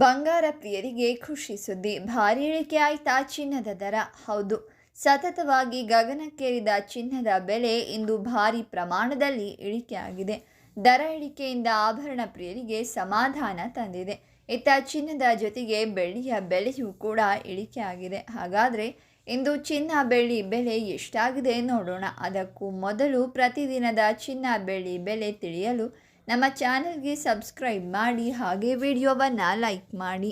ಬಂಗಾರ ಪ್ರಿಯರಿಗೆ ಖುಷಿ ಸುದ್ದಿ. ಭಾರಿ ಇಳಿಕೆ ಆಯ್ತಾ ಚಿನ್ನದ ದರ? ಹೌದು. ಸತತವಾಗಿ ಗಗನಕ್ಕೇರಿದ ಚಿನ್ನದ ಬೆಲೆ ಇಂದು ಭಾರಿ ಪ್ರಮಾಣದಲ್ಲಿ ಇಳಿಕೆಯಾಗಿದೆ ದರ ಇಳಿಕೆಯಿಂದ ಆಭರಣ ಪ್ರಿಯರಿಗೆ ಸಮಾಧಾನ ತಂದಿದೆ. ಇತ್ತ ಚಿನ್ನದ ಜೊತೆಗೆ ಬೆಳ್ಳಿಯ ಬೆಲೆಯೂ ಕೂಡ ಇಳಿಕೆಯಾಗಿದೆ ಹಾಗಾದರೆ ಇಂದು ಚಿನ್ನ ಬೆಳ್ಳಿ ಬೆಲೆ ಎಷ್ಟಾಗಿದೆ ನೋಡೋಣ. ಅದಕ್ಕೂ ಮೊದಲು ಪ್ರತಿದಿನದ ಚಿನ್ನ ಬೆಳ್ಳಿ ಬೆಲೆ ತಿಳಿಯಲು ನಮ್ಮ ಚಾನಲ್ಗೆ ಸಬ್ಸ್ಕ್ರೈಬ್ ಮಾಡಿ ಹಾಗೆ ವಿಡಿಯೋವನ್ನು ಲೈಕ್ ಮಾಡಿ.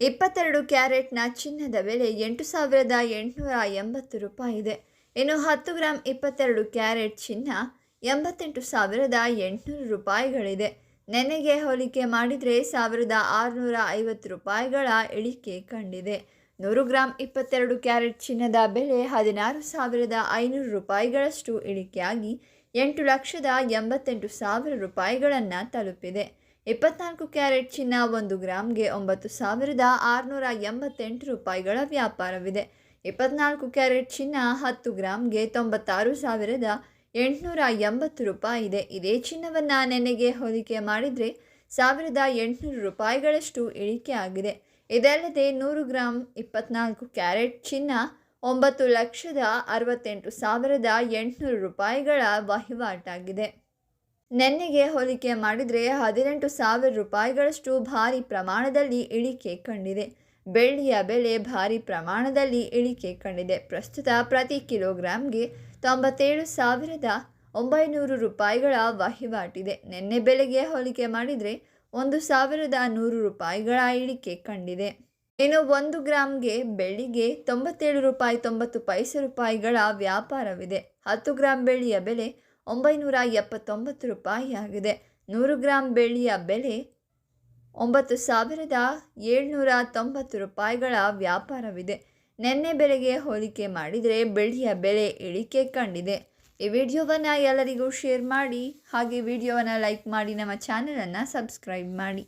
ಇಪ್ಪತ್ತೆರಡು ಕ್ಯಾರೆಟ್ನ ಚಿನ್ನದ ಬೆಲೆ ಎಂಟು ಸಾವಿರದ ಎಂಟುನೂರ ಎಂಬತ್ತು ರೂಪಾಯಿ ಇದೆ. ಇನ್ನು ಹತ್ತು ಗ್ರಾಮ್ ಇಪ್ಪತ್ತೆರಡು ಕ್ಯಾರೆಟ್ ಚಿನ್ನ ಎಂಬತ್ತೆಂಟು ಸಾವಿರದ ಎಂಟುನೂರು ರೂಪಾಯಿಗಳಿದೆ. ನೆನೆಗೆ ಹೋಲಿಕೆ ಮಾಡಿದರೆ ಸಾವಿರದ ಆರುನೂರ ಐವತ್ತು ರೂಪಾಯಿಗಳ ಇಳಿಕೆ ಕಂಡಿದೆ. ನೂರು ಗ್ರಾಮ್ ಇಪ್ಪತ್ತೆರಡು ಕ್ಯಾರೆಟ್ ಚಿನ್ನದ ಬೆಲೆ ಹದಿನಾರು ಸಾವಿರದ ಐನೂರು ರೂಪಾಯಿಗಳಷ್ಟು ಇಳಿಕೆಯಾಗಿ ಎಂಟು ಲಕ್ಷದ ಎಂಬತ್ತೆಂಟು ಸಾವಿರ ರೂಪಾಯಿಗಳನ್ನು ತಲುಪಿದೆ. ಇಪ್ಪತ್ನಾಲ್ಕು ಕ್ಯಾರೆಟ್ ಚಿನ್ನ ಒಂದು ಗ್ರಾಮ್ಗೆ ಒಂಬತ್ತು ಸಾವಿರದ ಆರುನೂರ ಎಂಬತ್ತೆಂಟು ರೂಪಾಯಿಗಳ ವ್ಯಾಪಾರವಿದೆ. ಇಪ್ಪತ್ನಾಲ್ಕು ಕ್ಯಾರೆಟ್ ಚಿನ್ನ ಹತ್ತು ಗ್ರಾಮ್ಗೆ ತೊಂಬತ್ತಾರು ಸಾವಿರದ ಎಂಟುನೂರ ಎಂಬತ್ತು ರೂಪಾಯಿ ಇದೆ ಇದೇ ಚಿನ್ನವನ್ನು ನೆನೆಗೆ ಹೋಲಿಕೆ ಮಾಡಿದರೆ ಸಾವಿರದ ಎಂಟುನೂರು ರೂಪಾಯಿಗಳಷ್ಟು ಇಳಿಕೆ ಆಗಿದೆ ಇದಲ್ಲದೆ ನೂರು ಗ್ರಾಮ್ ಇಪ್ಪತ್ನಾಲ್ಕು ಕ್ಯಾರೆಟ್ ಚಿನ್ನ ಒಂಬತ್ತು ಲಕ್ಷದ ಅರವತ್ತೆಂಟು ಸಾವಿರದ ಎಂಟುನೂರು ರೂಪಾಯಿಗಳ ವಹಿವಾಟಾಗಿದೆ. ನೆನ್ನೆಗೆ ಹೋಲಿಕೆ ಮಾಡಿದರೆ ಹದಿನೆಂಟು ಸಾವಿರ ರೂಪಾಯಿಗಳಷ್ಟು ಭಾರಿ ಪ್ರಮಾಣದಲ್ಲಿ ಇಳಿಕೆ ಕಂಡಿದೆ. ಬೆಳ್ಳಿಯ ಬೆಲೆ ಭಾರಿ ಪ್ರಮಾಣದಲ್ಲಿ ಇಳಿಕೆ ಕಂಡಿದೆ. ಪ್ರಸ್ತುತ ಪ್ರತಿ ಕಿಲೋಗ್ರಾಮ್ಗೆ ತೊಂಬತ್ತೇಳು ಸಾವಿರದ ಒಂಬೈನೂರು ರೂಪಾಯಿಗಳ ವಹಿವಾಟಿದೆ. ನಿನ್ನೆ ಬೆಲೆಗೆ ಹೋಲಿಕೆ ಮಾಡಿದರೆ ಒಂದು ಸಾವಿರದ ನೂರು ರೂಪಾಯಿಗಳ ಇಳಿಕೆ ಕಂಡಿದೆ. ಇನ್ನು ಒಂದು ಗ್ರಾಮ್ಗೆ ಬೆಳ್ಳಿಗೆ ತೊಂಬತ್ತೇಳು ರೂಪಾಯಿ, ತೊಂಬತ್ತು ಪೈಸೆ ರೂಪಾಯಿಗಳ ವ್ಯಾಪಾರವಿದೆ. ಹತ್ತು ಗ್ರಾಮ್ ಬೆಳ್ಳಿಯ ಬೆಲೆ ಒಂಬೈನೂರ ಎಪ್ಪತ್ತೊಂಬತ್ತು ರೂಪಾಯಿ ಆಗಿದೆ. ನೂರು ಗ್ರಾಮ್ ಬೆಳ್ಳಿಯ ಬೆಲೆ ಒಂಬತ್ತು ಸಾವಿರದ ಏಳ್ನೂರ ತೊಂಬತ್ತು ರೂಪಾಯಿಗಳ ವ್ಯಾಪಾರವಿದೆ. ನಿನ್ನೆ ಬೆಲೆಗೆ ಹೋಲಿಕೆ ಮಾಡಿದರೆ ಬೆಳ್ಳಿಯ ಬೆಲೆ ಇಳಿಕೆ ಕಂಡಿದೆ. ಈ ವಿಡಿಯೋವನ್ನು ಎಲ್ಲರಿಗೂ ಶೇರ್ ಮಾಡಿ, ಹಾಗೆ ವಿಡಿಯೋವನ್ನು ಲೈಕ್ ಮಾಡಿ, ನಮ್ಮ ಚಾನಲನ್ನು ಸಬ್ಸ್ಕ್ರೈಬ್ ಮಾಡಿ.